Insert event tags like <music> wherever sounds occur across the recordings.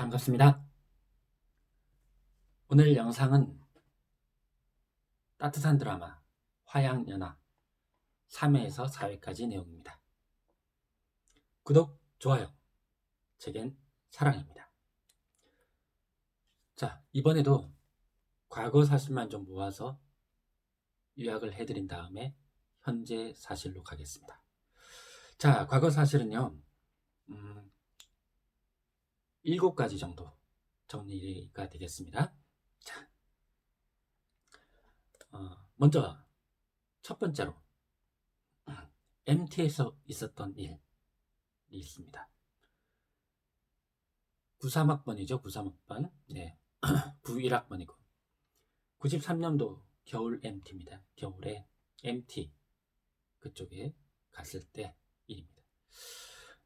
반갑습니다. 오늘 영상은 따뜻한 드라마 화양연화 3회에서 4회까지 내용입니다. 구독, 좋아요, 제겐 사랑입니다. 자, 이번에도 과거 사실만 좀 모아서 요약을 해드린 다음에 현재 사실로 가겠습니다. 자, 과거 사실은요, 음, 일곱 가지 정도 정리가 되겠습니다. 자, 어, 먼저 첫 번째로 MT에서 있었던 일이 있습니다. 93학번이죠, 93학번. 네, <clears throat> 91학번이고 93년도 겨울 MT입니다. 겨울에 MT 그쪽에 갔을 때 일입니다.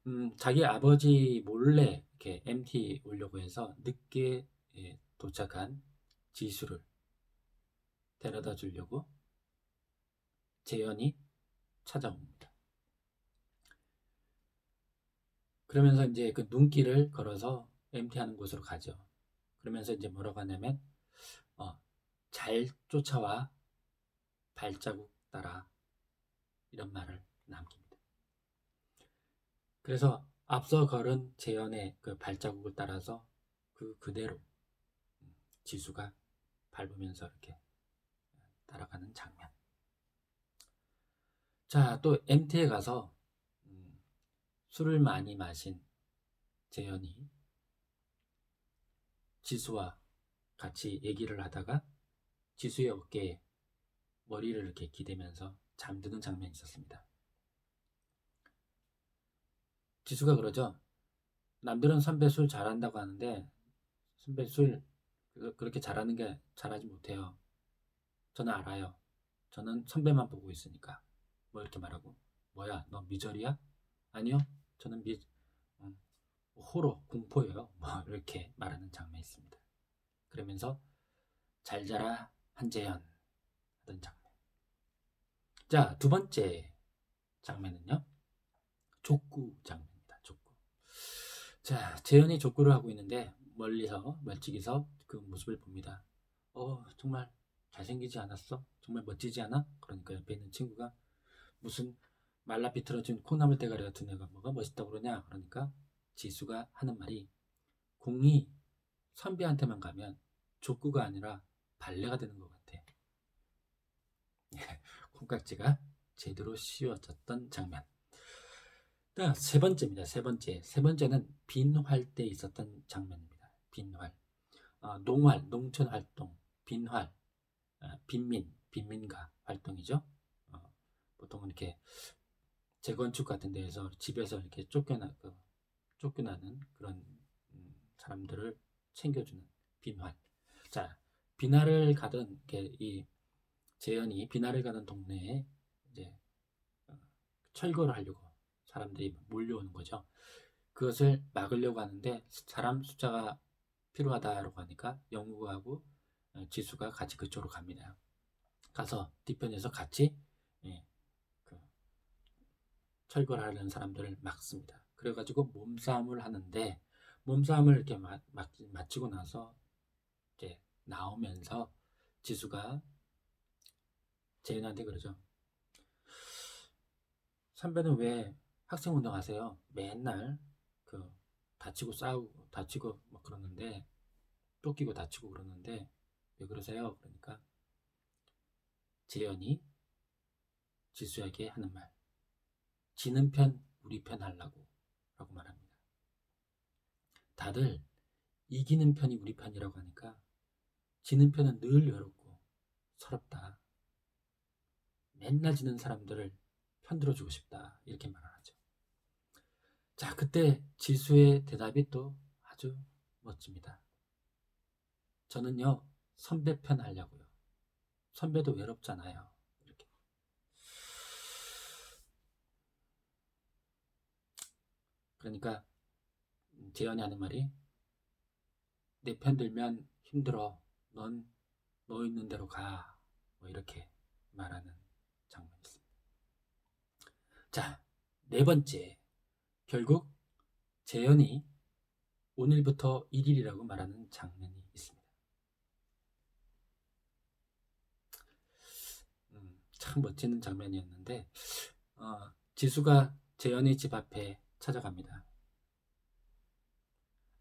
음, 자기 아버지 몰래 이렇게 MT 오려고 해서 늦게 예, 도착한 지수를 데려다 주려고 재현이 찾아옵니다. 그러면서 이제 그 눈길을 걸어서 MT 하는 곳으로 가죠. 그러면서 이제 뭐라고 하냐면, 어, 잘 쫓아와 발자국 따라 이런 말을 남깁니다. 그래서 앞서 걸은 재현의 그 발자국을 따라서 그 그대로 지수가 밟으면서 이렇게 따라가는 장면. 자, 또 MT에 가서 음, 술을 많이 마신 재현이 지수와 같이 얘기를 하다가 지수의 어깨에 머리를 이렇게 기대면서 잠드는 장면이 있었습니다. 지수가 그러죠. 남들은 선배 술 잘한다고 하는데 선배 술 그- 그렇게 잘하는 게 잘하지 못해요. 저는 알아요. 저는 선배만 보고 있으니까. 뭐 이렇게 말하고 뭐야 너 미절이야? 아니요. 저는 미 음, 호러 공포예요. 뭐 <laughs> 이렇게 말하는 장면이 있습니다. 그러면서 잘 자라 한재현 하던 장면. 자, 두 번째 장면은요. 족구. 족구. 자, 재현이 족구를 하고 있는데 멀리서 멀찍이서 그 모습을 봅니다. 어, 정말 잘생기지 않았어? 정말 멋지지 않아? 그러니까 옆에 있는 친구가 무슨 말라 비틀어진 콩나물 대가리 같은 애가 뭐가 멋있다고 그러냐? 그러니까 지수가 하는 말이 공이 선배한테만 가면 족구가 아니라 발레가 되는 것 같아. <laughs> 콩깍지가 제대로 씌워졌던 장면. 자, 세 번째입니다. 세 번째. 세 번째는 빈활 때 있었던 장면입니다. 빈활. 어, 농활, 농촌 활동, 빈활, 어, 빈민, 빈민가 활동이죠. 어, 보통은 이렇게 재건축 같은 데에서 집에서 이렇게 쫓겨나, 그, 쫓겨나는 그런 음, 사람들을 챙겨주는 빈활. 자, 비나를 가던 이 재현이 비나를 가는 동네에 이제 어, 철거를 하려고 사람들이 몰려오는 거죠. 그것을 막으려고 하는데 사람 숫자가 필요하다라고 하니까 영구하고 어, 지수가 같이 그쪽으로 갑니다. 가서 뒤편에서 같이 예, 그 철거를 하려는 사람들을 막습니다. 그래가지고 몸싸움을 하는데 몸싸움을 이렇게 마, 마, 마치고 나서 이제 나오면서 지수가 재현한테 그러죠. 선배는 왜 학생 운동 하세요? 맨날 그 다치고 싸우고 다치고 막 그러는데 쫓기고 다치고 그러는데 왜 그러세요? 그러니까 재현이 지수에게 하는 말 지는 편 우리 편 하려고 라고 말합니다. 다들 이기는 편이 우리 편이라고 하니까 지는 편은 늘 외롭고 서럽다. 맨날 지는 사람들을 편들어주고 싶다. 이렇게 말을 하죠. 자, 그때 지수의 대답이 또 아주 멋집니다. 저는요, 선배 편 하려고요. 선배도 외롭잖아요. 이렇게. 그러니까, 재현이 하는 말이, 내 편 들면 힘들어. 넌 너 있는 대로 가. 뭐 이렇게 말하는. 자, 네 번째. 결국 재현이 오늘부터 1일이라고 말하는 장면이 있습니다. 음, 참 멋지는 장면이었는데 어, 지수가 재현의 집 앞에 찾아갑니다.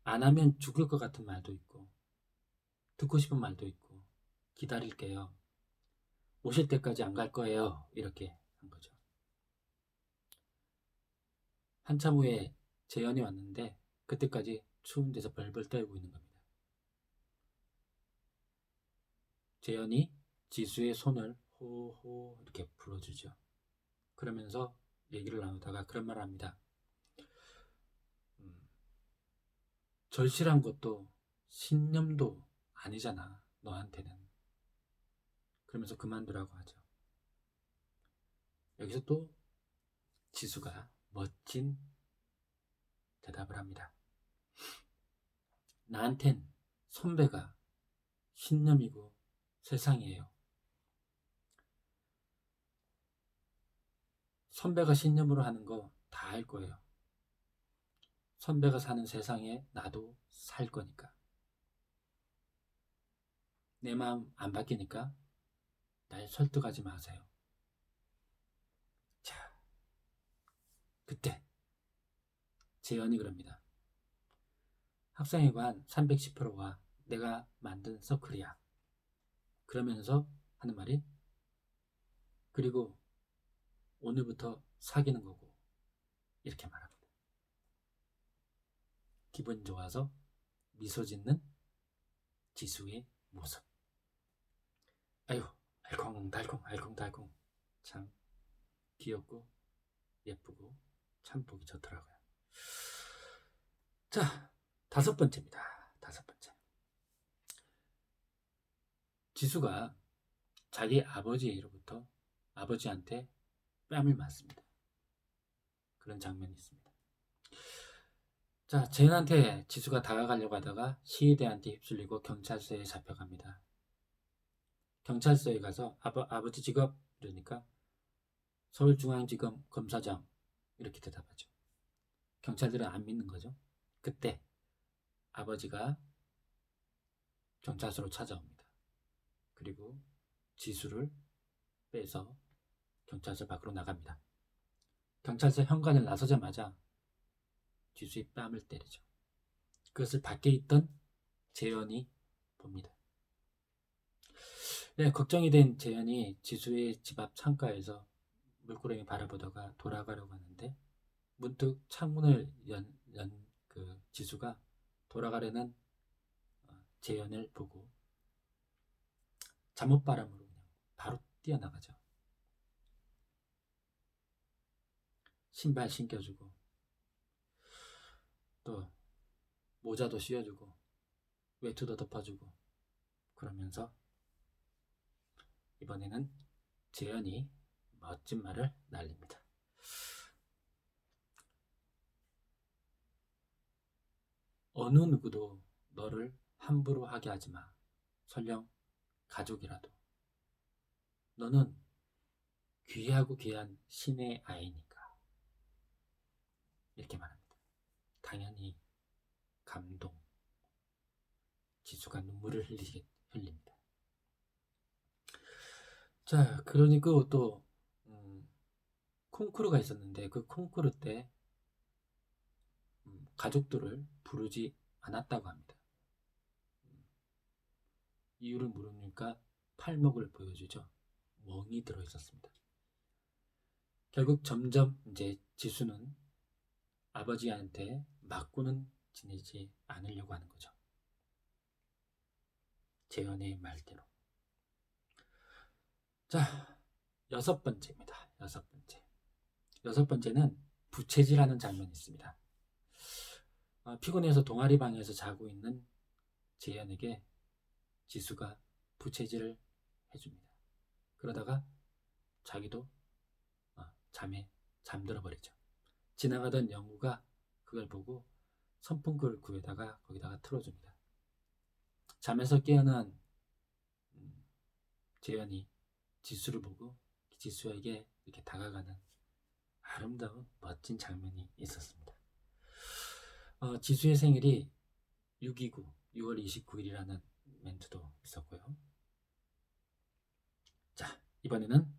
안 하면 죽을 것 같은 말도 있고 듣고 싶은 말도 있고 기다릴게요. 오실 때까지 안 갈 거예요. 이렇게 한 거죠. 한참 후에 재현이 왔는데 그때까지 추운 데서 벌벌 떨고 있는 겁니다. 재현이 지수의 손을 호호 이렇게 불어주죠. 그러면서 얘기를 나누다가 그런 말을 합니다. 음, 절실한 것도 신념도 아니잖아 너한테는. 그러면서 그만두라고 하죠. 여기서 또 지수가 멋진 대답을 합니다. 나한텐 선배가 신념이고 세상이에요. 선배가 신념으로 하는 거다할 거예요. 선배가 사는 세상에 나도 살 거니까. 내 마음 안 바뀌니까 날 설득하지 마세요. 자, 그때 재현이 그럽니다. 학생회관 310%가 내가 만든 서클이야. 그러면서 하는 말이 그리고 오늘부터 사귀는 거고 이렇게 말합니다. 기분 좋아서 미소 짓는 지수의 모습. 아유, 알콩달콩, 알콩달콩. 참 귀엽고 예쁘고 참 보기 좋더라고요. 자, 다섯 번째입니다. 다섯 번째. 지수가 자기 아버지로부터 아버지한테 뺨을 맞습니다. 그런 장면이 있습니다. 자, 재현한테 지수가 다가가려고 하다가 시위대한테 휩쓸리고 경찰서에 잡혀갑니다. 경찰서에 가서 아버, 아버지 직업 이러니까 서울중앙지검 검사장 이렇게 대답하죠. 경찰들은 안 믿는 거죠. 그때 아버지가 경찰서로 찾아옵니다. 그리고 지수를 빼서 경찰서 밖으로 나갑니다. 경찰서 현관을 나서자마자 지수의 뺨을 때리죠. 그것을 밖에 있던 재현이 봅니다. 네, 걱정이 된 재현이 지수의 집 앞 창가에서 물고랭이 바라보다가 돌아가려고 하는데 문득 창문을 연, 연, 그 지수가 돌아가려는 어, 재현을 보고 잠옷바람으로 그냥 바로 뛰어나가죠. 신발 신겨주고 또 모자도 씌워주고 외투도 덮어주고 그러면서 이번에는 재현이 멋진 말을 날립니다. 어느 누구도 너를 함부로 하게 하지 마. 설령 가족이라도. 너는 귀하고 귀한 신의 아이니까. 이렇게 말합니다. 당연히 감동. 지수가 눈물을 흘리, 흘립니다. 자, 그러니까 또 음, 콩쿠르가 있었는데 그 콩쿠르 때 음, 가족들을 부르지 않았다고 합니다. 음, 이유를 물으니까 팔목을 보여주죠. 멍이 들어 있었습니다. 결국 점점 이제 지수는 아버지한테 맞고는 지내지 않으려고 하는 거죠. 재현의 말대로. 자, 여섯 번째입니다. 여섯 번째. 여섯 번째는 부채질하는 장면이 있습니다. 어, 피곤해서 동아리 방에서 자고 있는 재현에게 지수가 부채질을 해줍니다. 그러다가 자기도 어, 잠에 잠들어 버리죠. 지나가던 영우가 그걸 보고 선풍구를 구해다가 거기다가 틀어줍니다. 잠에서 깨어난 음, 재현이 지수를 보고 지수에게 이렇게 다가가는 아름다운 멋진 장면이 있었습니다. 어, 지수의 생일이 629, 6월 29일이라는 멘트도 있었고요. 자, 이번에는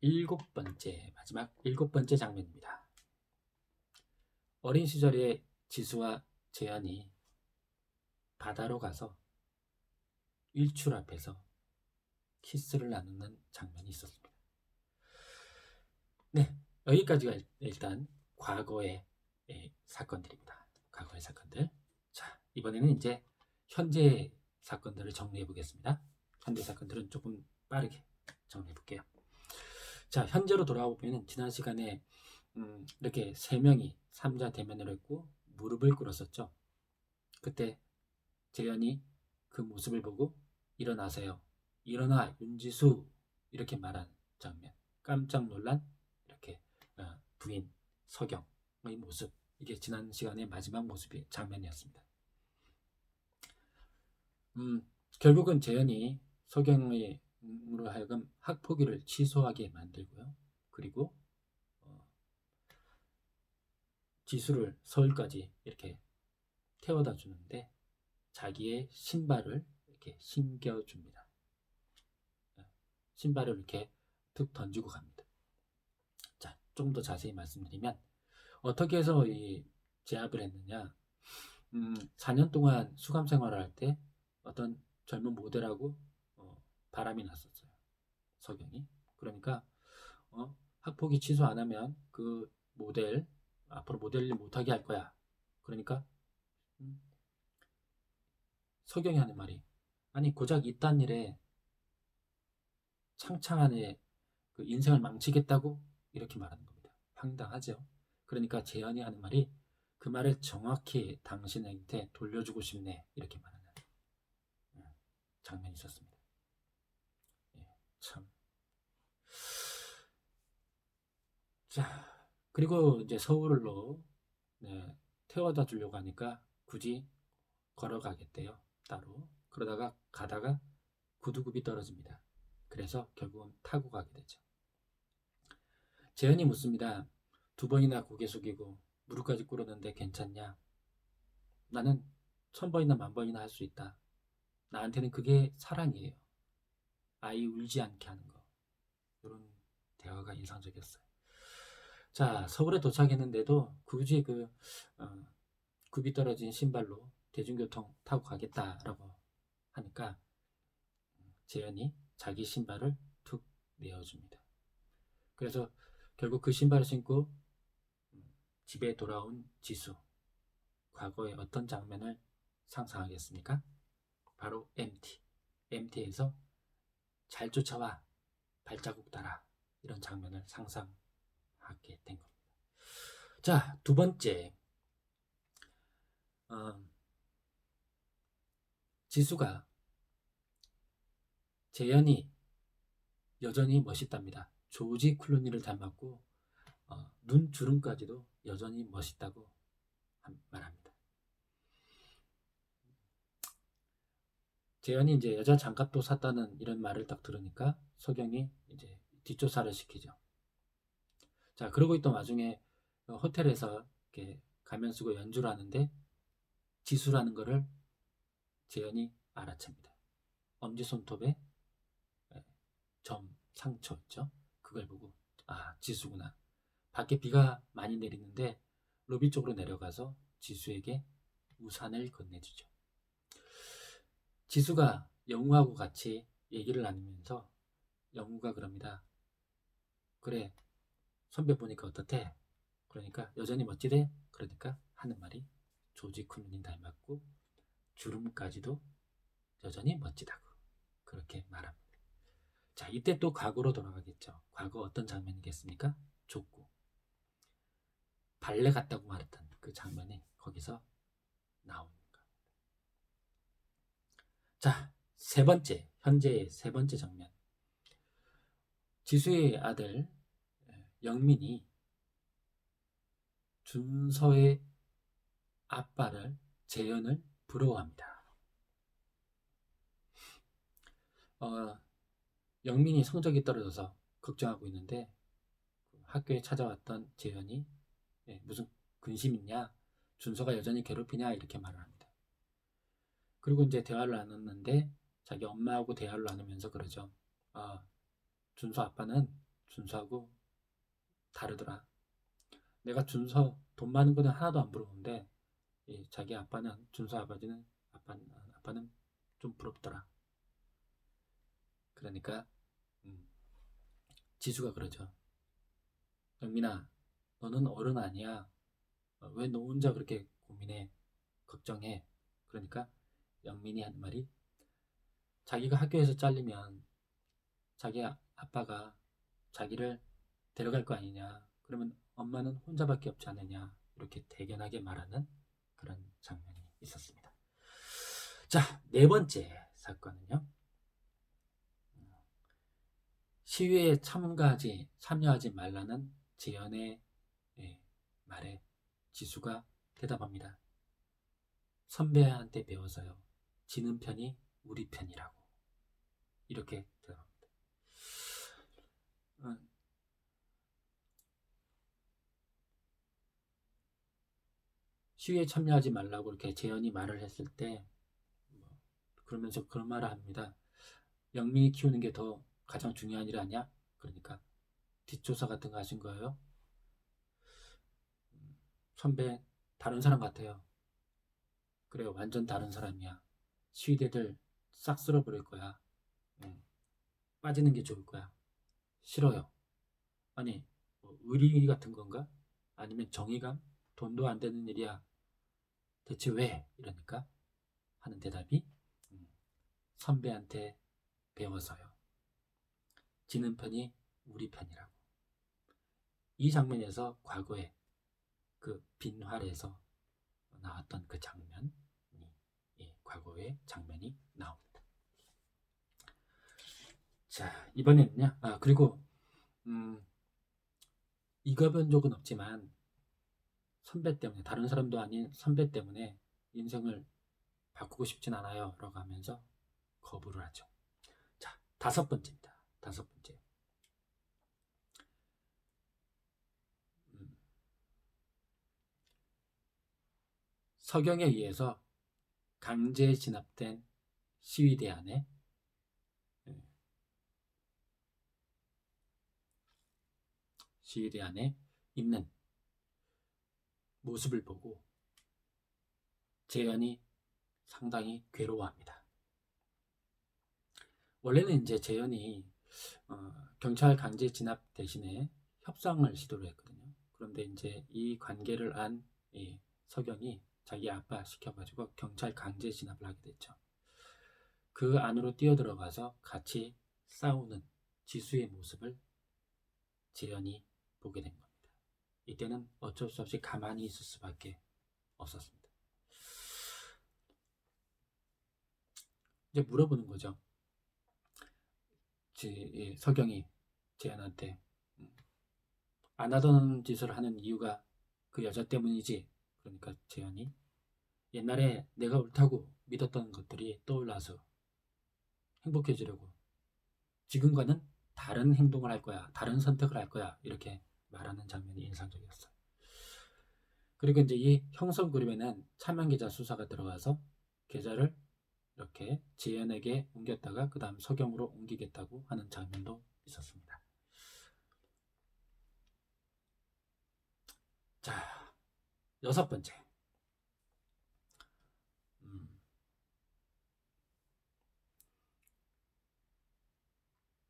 일곱 번째, 마지막 일곱 번째 장면입니다. 어린 시절에 지수와 재현이 바다로 가서 일출 앞에서 키스를 나누는 장면이 있었습니다. 네, 여기까지가 일- 일단 과거의 예, 사건들입니다. 과거의 사건들. 자, 이번에는 이제 현재 사건들을 정리해 보겠습니다. 현재 사건들은 조금 빠르게 정리해 볼게요. 자, 현재로 돌아와 보면 지난 시간에 음, 이렇게 세 명이 삼자 대면을 했고 무릎을 꿇었었죠. 그때 재현이 그 모습을 보고 일어나세요. 일어나 윤지수 이렇게 말한 장면. 깜짝 놀란 부인 서경의 모습. 이게 지난 시간의 마지막 모습의 장면이었습니다. 음, 결국은 재현이 서경으로 하여금 학포기를 취소하게 만들고요. 그리고 어, 지수를 서울까지 이렇게 태워다 주는데 자기의 신발을 이렇게 신겨 줍니다. 어, 신발을 이렇게 툭 던지고 갑니다. 자, 좀더 자세히 말씀드리면 어떻게 해서 이 제압을 했느냐? 음, 4년 동안 수감 생활을 할 때 어떤 젊은 모델하고 어, 바람이 났었어요. 서경이. 그러니까 어, 학폭이 취소 안 하면 그 모델 앞으로 모델 일 못하게 할 거야. 그러니까 음, 서경이 하는 말이 아니 고작 이딴 일에 창창한 애그 인생을 망치겠다고 이렇게 말하는 겁니다. 황당하죠. 그러니까 재현이 하는 말이 그 말을 정확히 당신한테 돌려주고 싶네 이렇게 말하는 음, 장면이 있었습니다. 예, 참. 자 그리고 이제 서울로 네, 태워다 주려고 하니까 굳이 걸어가겠대요 따로 그러다가 가다가 구두굽이 떨어집니다. 그래서 결국은 타고 가게 되죠. 재현이 묻습니다. 두 번이나 고개 숙이고 무릎까지 꿇었는데 괜찮냐? 나는 천 번이나 만 번이나 할 수 있다. 나한테는 그게 사랑이에요. 아이 울지 않게 하는 거. 이런 대화가 인상적이었어요. 자, 서울에 도착했는데도 굳이 그 어, 굽이 떨어진 신발로 대중교통 타고 가겠다라고 하니까 재현이 자기 신발을 툭 내어줍니다. 그래서 결국 그 신발을 신고 음, 집에 돌아온 지수. 과거의 어떤 장면을 상상하겠습니까? 바로 MT. MT에서 잘 쫓아와 발자국 따라 이런 장면을 상상하게 된 겁니다. 자, 두 번째. 어, 지수가 재현이 여전히 멋있답니다. 조지 클루니를 닮았고 어, 눈 주름까지도 여전히 멋있다고 함- 말합니다. 재현이 이제 여자 장갑도 샀다는 이런 말을 딱 들으니까 서경이 이제 뒷조사를 시키죠. 자 그러고 있던 와중에 어, 호텔에서 이렇게 가면 쓰고 연주를 하는데 지수라는 거를 재현이 알아챕니다. 엄지 손톱에 예, 점 상처 있죠. 그걸 보고 아 지수구나. 밖에 비가 많이 내리는데 로비 쪽으로 내려가서 지수에게 우산을 건네주죠. 지수가 영우하고 같이 얘기를 나누면서 영우가 그럽니다. 그래 선배 보니까 어떻대? 그러니까 여전히 멋지대? 그러니까 하는 말이 조지 클루니 닮았고 주름까지도 여전히 멋지다고 그렇게 말합니다. 자, 이때 또 과거로 돌아가겠죠. 과거 어떤 장면이겠습니까? 족구. 발레 같다고 말했던 그 장면이 거기서 나오는 겁니다. 자, 세 번째, 현재의 세 번째 장면. 지수의 아들 예, 영민이 준서의 아빠를 재현을 부러워합니다. 어, 영민이 성적이 떨어져서 걱정하고 있는데 학교에 찾아왔던 재현이 예, 무슨 근심 있냐 준서가 여전히 괴롭히냐 이렇게 말을 합니다. 그리고 이제 대화를 나눴는데 자기 엄마하고 대화를 나누면서 그러죠. 아, 준서 아빠는 준서하고 다르더라. 내가 준서 돈 많은 거는 하나도 안 부러운데 이 자기 아빠는 준서 아버지는 아빠는 아빠는 좀 부럽더라. 그러니까 음, 지수가 그러죠. 영민아, 너는 어른 아니야. 어, 왜너 혼자 그렇게 고민해? 걱정해. 그러니까 영민이 하는 말이 자기가 학교에서 잘리면 자기 아- 아빠가 자기를 데려갈 거 아니냐. 그러면 엄마는 혼자밖에 없지 않느냐. 이렇게 대견하게 말하는 그런 장면이 있었습니다. 자, 네 번째 사건은요. 시위에 참가하지, 참여하지 말라는 재연의 예, 말에 지수가 대답합니다. 선배한테 배워서요. 지는 편이 우리 편이라고. 이렇게 대답합니다. 어, 시위에 참여하지 말라고 이렇게 재연이 말을 했을 때, 뭐, 그러면서 그런 말을 합니다. 영민이 키우는 게 더 가장 중요한 일 아니야? 그러니까 뒷조사 같은 거 하신 거예요? 음, 선배 다른 사람 같아요. 그래 완전 다른 사람이야. 시위대들 싹 쓸어버릴 거야. 음, 빠지는 게 좋을 거야. 싫어요. 아니 뭐 의리 같은 건가? 아니면 정의감? 돈도 안 되는 일이야. 대체 왜? 이러니까 하는 대답이 음, 선배한테 배워서요. 지는 편이 우리 편이라고. 이 장면에서 과거에 그 빈활에서 나왔던 그 장면이 예, 과거의 장면이 나옵니다. 자 이번에는요. 아 그리고 음, 이가본 적은 없지만 선배 때문에 다른 사람도 아닌 선배 때문에 인생을 바꾸고 싶진 않아요. 라고 하면서 거부를 하죠. 자 다섯 번째입니다. 다섯 번째. 음, 서경에 의해서 강제 진압된 시위대 안에 예, 시위대 안에 있는 모습을 보고 재현이 상당히 괴로워합니다. 원래는 이제 재현이 어, 경찰 강제 진압 대신에 협상을 시도를 했거든요. 그런데 이제 이 관계를 안이 서경이 자기 아빠 시켜가지고 경찰 강제 진압을 하게 됐죠. 그 안으로 뛰어들어가서 같이 싸우는 지수의 모습을 재현이 보게 된 겁니다. 이때는 어쩔 수 없이 가만히 있을 수밖에 없었습니다. 이제 물어보는 거죠. 지, 예, 서경이 재현한테 음, 안 하던 짓을 하는 이유가 그 여자 때문이지. 그러니까 재현이 옛날에 내가 옳다고 믿었던 것들이 떠올라서 행복해지려고 지금과는 다른 행동을 할 거야. 다른 선택을 할 거야. 이렇게 말하는 장면이 인상적이었어요. 그리고 이제 이 형성 그림에는 차명 계좌 수사가 들어가서 계좌를 이렇게 재현에게 옮겼다가 그 다음 서경으로 옮기겠다고 하는 장면도 있었습니다. 자, 여섯 번째. 음,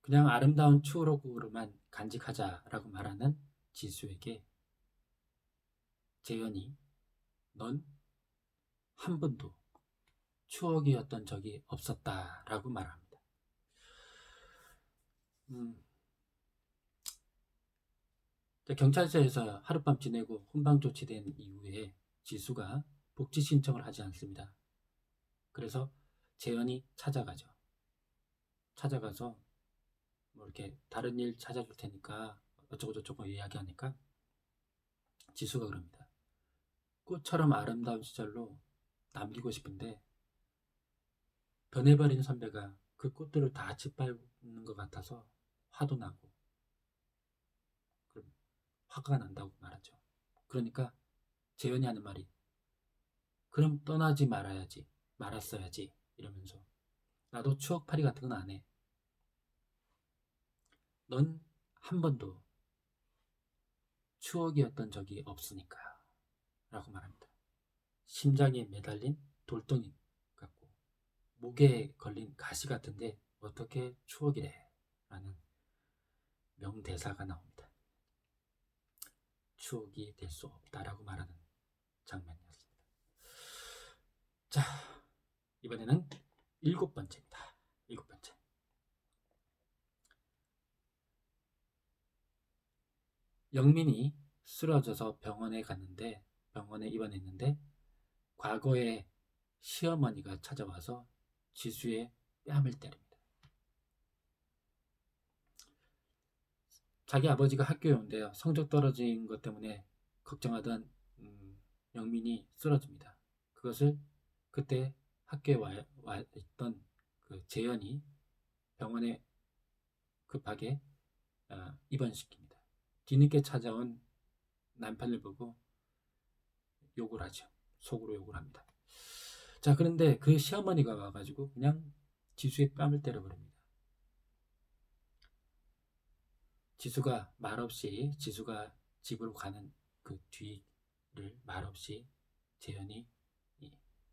그냥 아름다운 추억으로만 간직하자라고 말하는 지수에게 재현이 넌 한 번도 추억이었던 적이 없었다라고 말합니다. 음, 경찰서에서 하룻밤 지내고 훈방 조치된 이후에 지수가 복지 신청을 하지 않습니다. 그래서 재현이 찾아가죠. 찾아가서 뭐 이렇게 다른 일 찾아줄 테니까 어쩌고 저쩌고 이야기하니까 지수가 그럽니다. 꽃처럼 아름다운 시절로 남기고 싶은데 변해버린 선배가 그 꽃들을 다 짓밟는 것 같아서 화도 나고 화가 난다고 말하죠. 그러니까 재현이 하는 말이 그럼 떠나지 말아야지. 말았어야지 이러면서 나도 추억팔이 같은 건 안 해. 넌 한 번도 추억이었던 적이 없으니까 라고 말합니다. 심장에 매달린 돌덩이 목에 걸린 가시 같은데 어떻게 추억이래 라는 명대사가 나옵니다. 추억이 될 수 없다라고 말하는 장면이었습니다. 자, 이번에는 일곱 번째입니다. 일곱 번째. 영민이 쓰러져서 병원에 갔는데 병원에 입원했는데 과거에 시어머니가 찾아와서 지수의 뺨을 때립니다. 자기 아버지가 학교에 온대요. 성적 떨어진 것 때문에 걱정하던 음, 영민이 쓰러집니다. 그것을 그때 학교에 와, 와 있던 그 재현이 병원에 급하게 아, 입원시킵니다. 뒤늦게 찾아온 남편을 보고 욕을 하죠. 속으로 욕을 합니다. 자, 그런데 그 시어머니가 와가지고 그냥 지수의 뺨을 때려버립니다. 지수가 말없이 지수가 집으로 가는 그 뒤를 말없이 재현이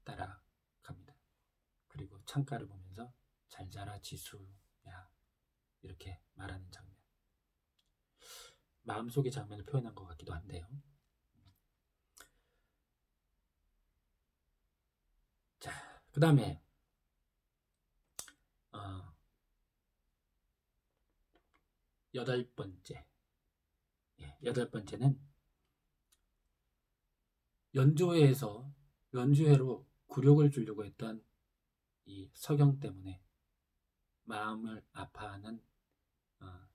따라갑니다. 그리고 창가를 보면서 잘 자라 지수야 이렇게 말하는 장면. 마음속의 장면을 표현한 것 같기도 한데요. 자, 그 다음에 어, 여덟 번째. 예, 여덟 번째는 연주회에서 연주회로 굴욕을 주려고 했던 이 석영 때문에 마음을 아파하는 어,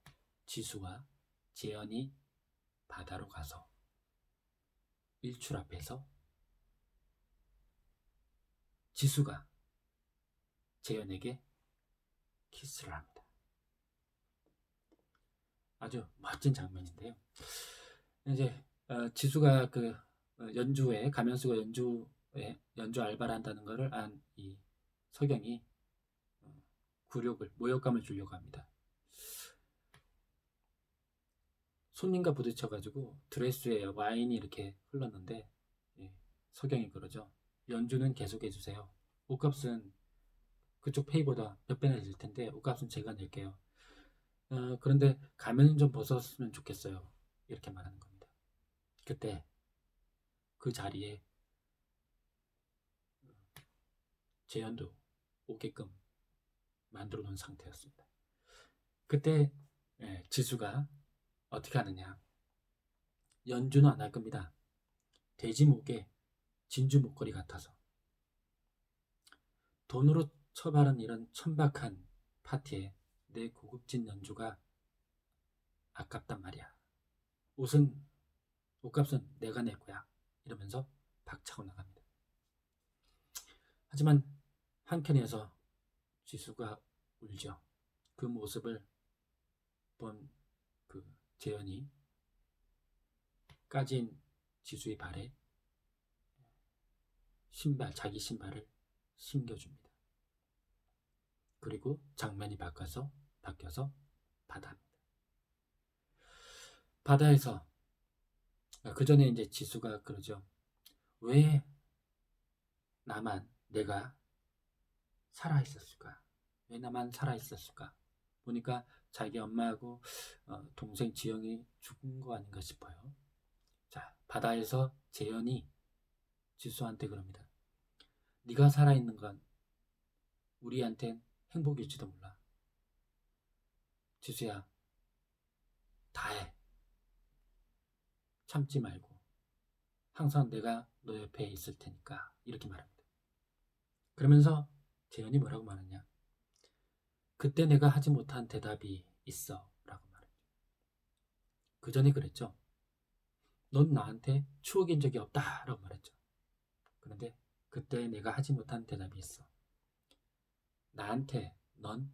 지수와 재현이 바다로 가서 일출 앞에서 지수가 재현에게 키스를 합니다. 아주 멋진 장면인데요. 이제 어, 지수가 그 어, 연주에 가면수가 연주에 연주 알바를 한다는 것을 안이 어, 굴욕을 모욕감을 주려고 합니다. 손님과 부딪혀가지고 드레스에 와인이 이렇게 흘렀는데 예, 석영이 그러죠. 연주는 계속 해주세요. 옷값은 그쪽 페이보다 몇 배나 될 텐데 옷값은 제가 낼게요. 어, 그런데 가면 좀 벗었으면 좋겠어요. 이렇게 말하는 겁니다. 그때 그 자리에 재현도 오게끔 만들어 놓은 상태였습니다. 그때 예, 지수가 어떻게 하느냐? 연주는 안 할 겁니다. 돼지 목에 진주 목걸이 같아서 돈으로 처바른 이런 천박한 파티에 내 고급진 연주가 아깝단 말이야. 옷은 옷값은 내가 낼 거야. 이러면서 박차고 나갑니다. 하지만 한켠에서 지수가 울죠. 그 모습을 본 그 재현이 까진 지수의 발에 신발, 자기 신발을 신겨줍니다. 그리고 장면이 바꿔서 바뀌어서 바다입니다. 바다에서 그 전에 이제 지수가 그러죠. 왜 나만 내가 살아 있었을까? 왜 나만 살아 있었을까? 보니까 자기 엄마하고 어, 동생 지영이 죽은 거 아닌가 싶어요. 자, 바다에서 재현이 지수한테 그럽니다. 네가 살아있는 건 우리한텐 행복일지도 몰라. 지수야, 다 해. 참지 말고. 항상 내가 너 옆에 있을 테니까. 이렇게 말합니다. 그러면서 재현이 뭐라고 말하냐. 그때 내가 하지 못한 대답이 있어. 그 전에 그랬죠. 넌 나한테 추억인 적이 없다. 라고 말했죠. 그런데 그때 내가 하지 못한 대답이 있어. 나한테 넌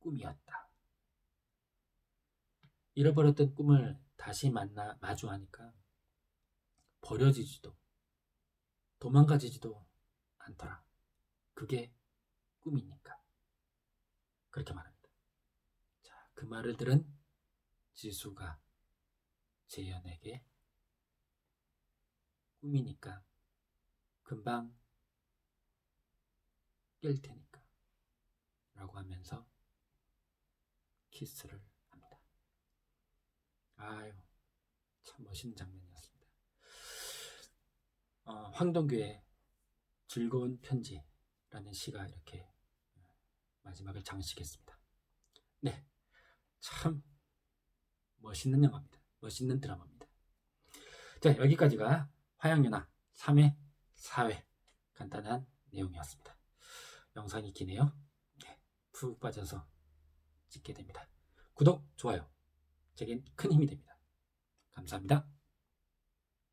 꿈이었다. 잃어버렸던 꿈을 다시 만나 마주하니까 버려지지도 도망가지지도 않더라. 그게 꿈이니까. 그렇게 말합니다. 자, 그 말을 들은 지수가 재현에게 꿈이니까 금방 깰 테니까 라고 하면서 키스를 합니다. 아유, 참 멋있는 장면이었습니다. 어, 황동규의 즐거운 편지라는 시가 이렇게 마지막을 장식했습니다. 네, 참 멋있는 영화입니다. 멋있는 드라마입니다. 자, 여기까지가 화양연화 3회, 4회 간단한 내용이었습니다. 영상이 기네요. 네, 푹 빠져서 찍게 됩니다. 구독, 좋아요. 제겐 큰 힘이 됩니다. 감사합니다.